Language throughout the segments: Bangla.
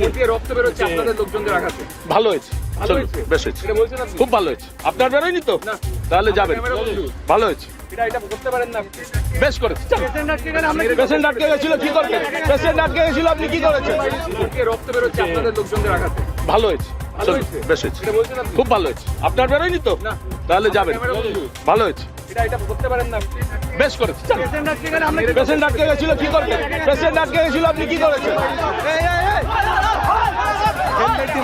রক্ত বেরোচ্ছে আপনাদের লোকজনদের আঘাতে। ভালো হয়েছে। ভালো হয়েছে? বেশ হয়েছে? খুব ভালো হয়েছে। আপনার বেরোয়নি তো। তাহলে যাবেন। ভালো হয়েছে। এটা এটা করতে পারেন না বেশ করেছে। পেশেন্ট আটকে গেছিল কি করবেন পেশেন্ট আটকে গেছিল আপনি কি করেছেন? রক্ত বেরোচ্ছে আপনাদের লোকজনদের আঘাতে। ভালো হয়েছে। ভালো হয়েছে? বেশ হয়েছে? খুব ভালো হয়েছে। আপনার বেরোয়নি তো। তাহলে যাবেন। ভালো হয়েছে। বেশ করেছে। পেশেন্ট আটকে গেছিল কি করবেন পেশেন্ট আটকে গেছিল আপনি কি করেছেন?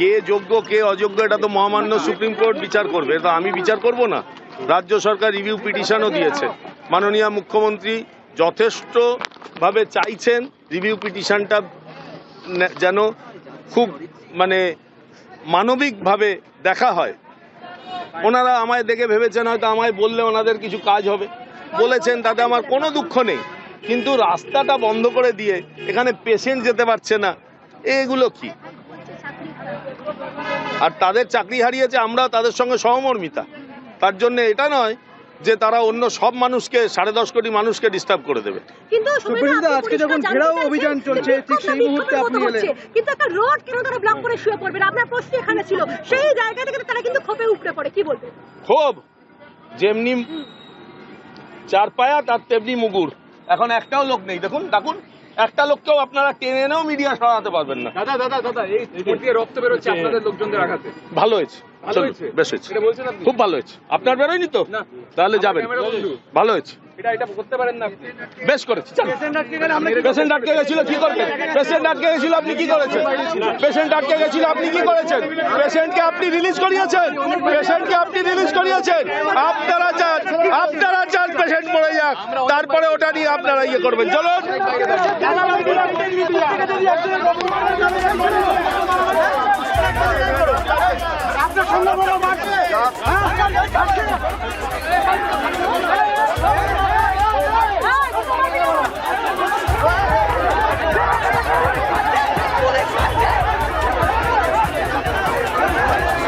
কে যোগ্য, কে অযোগ্য, এটা তো মহামান্য সুপ্রিম কোর্ট বিচার করবে। এটা আমি বিচার করব না। রাজ্য সরকার রিভিউ পিটিশনও দিয়েছে। মাননীয় মুখ্যমন্ত্রী যথেষ্টভাবে চাইছেন রিভিউ পিটিশনটা যেন খুব মানে মানবিকভাবে দেখা হয়। ওনারা আমায় দেখে ভেবেছেন, হয়তো আমায় বললে ওনাদের কিছু কাজ হবে। বলেছেন, তাতে আমার কোনো দুঃখ নেই। কিন্তু রাস্তাটা বন্ধ করে দিয়ে এখানে পেশেন্ট যেতে পারছে না, এগুলো কি? আর তাদের চাকরি হারিয়েছে আমরাও তাদের সঙ্গে সহমর্মিতা। তার জন্য এটা নয় যে তারা অন্য সব মানুষকে সাড়ে দশ কোটি মানুষকে ডিস্টার্ব করে দেবে। কিন্তু আজকে যখন ঘেরাও অভিযান চলছে, ঠিক সেই মুহূর্তে আপনি এলেন। কিন্তু একটা রোড কেন তারা ব্লক করে শুয়ে পড়বেন। আপনার প্রশ্ন এখানে ছিল সেই জায়গা থেকে তারা কিন্তু ক্ষোভে উপড়ে পড়ে কি বলবেন? খুব যেমনি চার পায়া তার তেমনি মুগুর। এখন একটাও লোক নেই। দেখুন দেখুন। একটা লোককেও আপনারা টেনে এনেও মিডিয়া সরাতে পারবেন না। দাদা দাদা দাদা এই রক্ত বেরোচ্ছে আপনাদের লোকজনের আঘাতে। ভালো হয়েছে। ভালো হয়েছে? বেশ হয়েছে। এটা বলছেন আপনি? খুব ভালো হয়েছে। আপনার বেরোয়নি তো? না। তাহলে যাবেন। ভালো হয়েছে। এটা এটা করতে পারেন না আপনি। বেশ করেছে। পেশেন্ট আটকে গেছিল কি করবেন পেশেন্ট আটকে গেছিল আপনি কি করেছেন? পেশেন্ট আটকে গেছিল আপনি কি করেছেন? পেশেন্টকে আপনি রিলিজ করিয়েছেন? পেশেন্টকে আপনি রিলিজ করিয়েছেন? আপনারা চান আপনারা চান পেশেন্ট যাক তারপরে ওটা নিয়ে আপনারা ইয়ে করবেন চলুন আপনার সঙ্গে। হ্যাঁ?